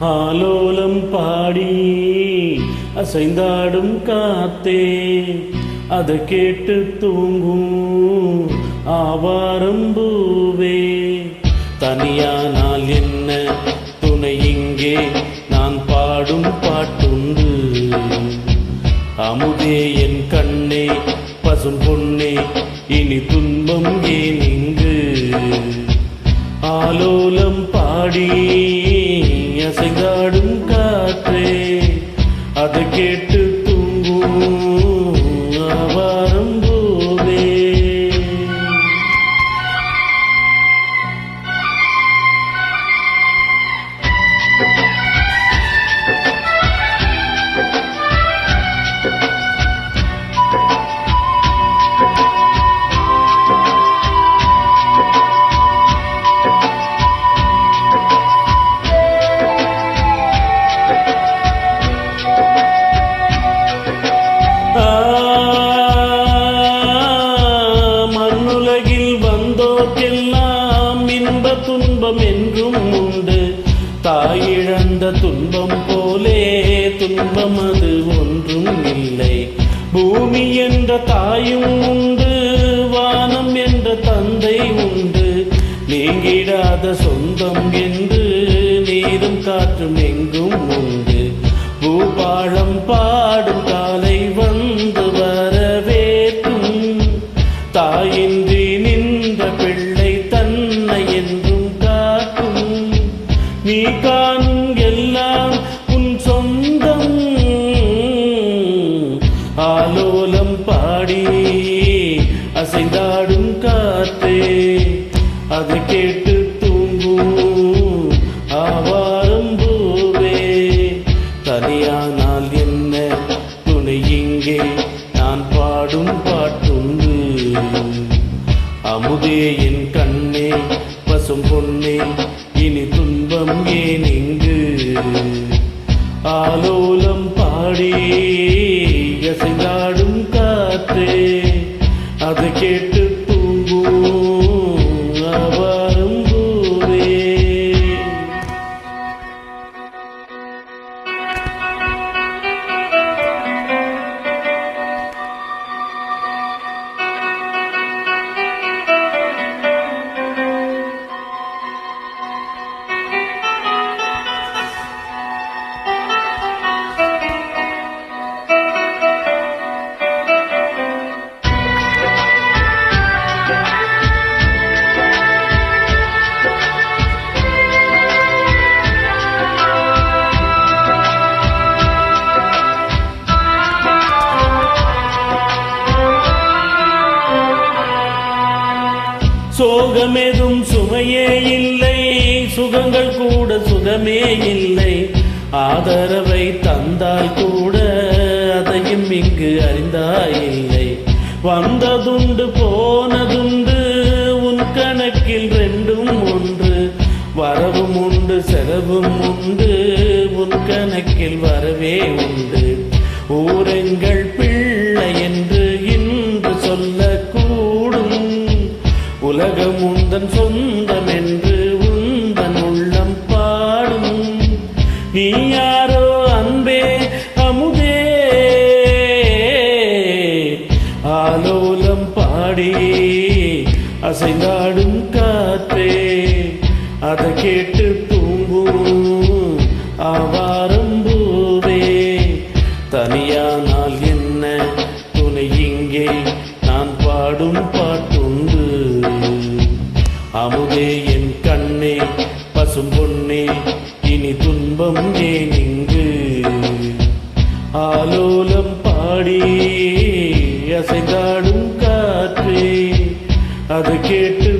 ஆலோலம் பாடி அசைந்தாடும் காத்தே அதை கேட்டு தூங்கும் ஆவாரம் பூவே. தனியானால் என்ன துணை இங்கே? நான் பாடும் பாட்டுண்டு. அமுதே என் கண்ணே பசும் பொன்னே இனி துன்பம் ஏன் இங்கு? ஆலோலம் பாடி அசைந்தாடும் காற்றே அதை கேட்டு தூங்கும் தாயிழந்த துன்பம் போலே துன்பம் அது ஒன்றும் இல்லை. பூமி என்ற தாயும் உண்டு வானம் என்ற தந்தை உண்டு. நீங்கிடாத சொந்தம் என்று நீரும் காற்றும் எங்கும் உண்டு. பூபாழம் பாடும் கேட்டு தூங்கும். ஆவாரம் பூவே. தனியானால் என்ன? துணை இங்கே நான் பாடும் பாட்டுண்டு. அமுதே என் கண்ணே பசும் பொன்னே இனி துன்பம் ஏன் இங்கு? ஆலோலம் பாடி அசைந்தாடும் காத்தே அது கேட்டு சோகமெதும் சுமையே இல்லை. சுகங்கள் கூட சுகமே இல்லை. ஆதரவை தந்தால் கூட அதையும் இங்கு அறிந்தாய் இல்லை வந்ததுண்டு போனதுண்டு உன் கணக்கில் ரெண்டும் ஒன்று. வரவும் உண்டு செலவும் உண்டு உன் கணக்கில் வரவே உண்டு. ஊரெங்கள் உலகம் உந்தன் சொந்தம் என்று உந்தன் உள்ளம் பாடும். நீ யாரோ அன்பே அமுதே. ஆலோலம் பாடி அசைந்தாடும் காத்தே அதை கேட்டு தூங்கும் ஆவா அமுதே என் கண்ணே பசும் பொன்னே இனி துன்பம் ஏன் இங்கு? ஆலோலம் பாடி அசைந்தாடும் காற்றே அது கேட்டு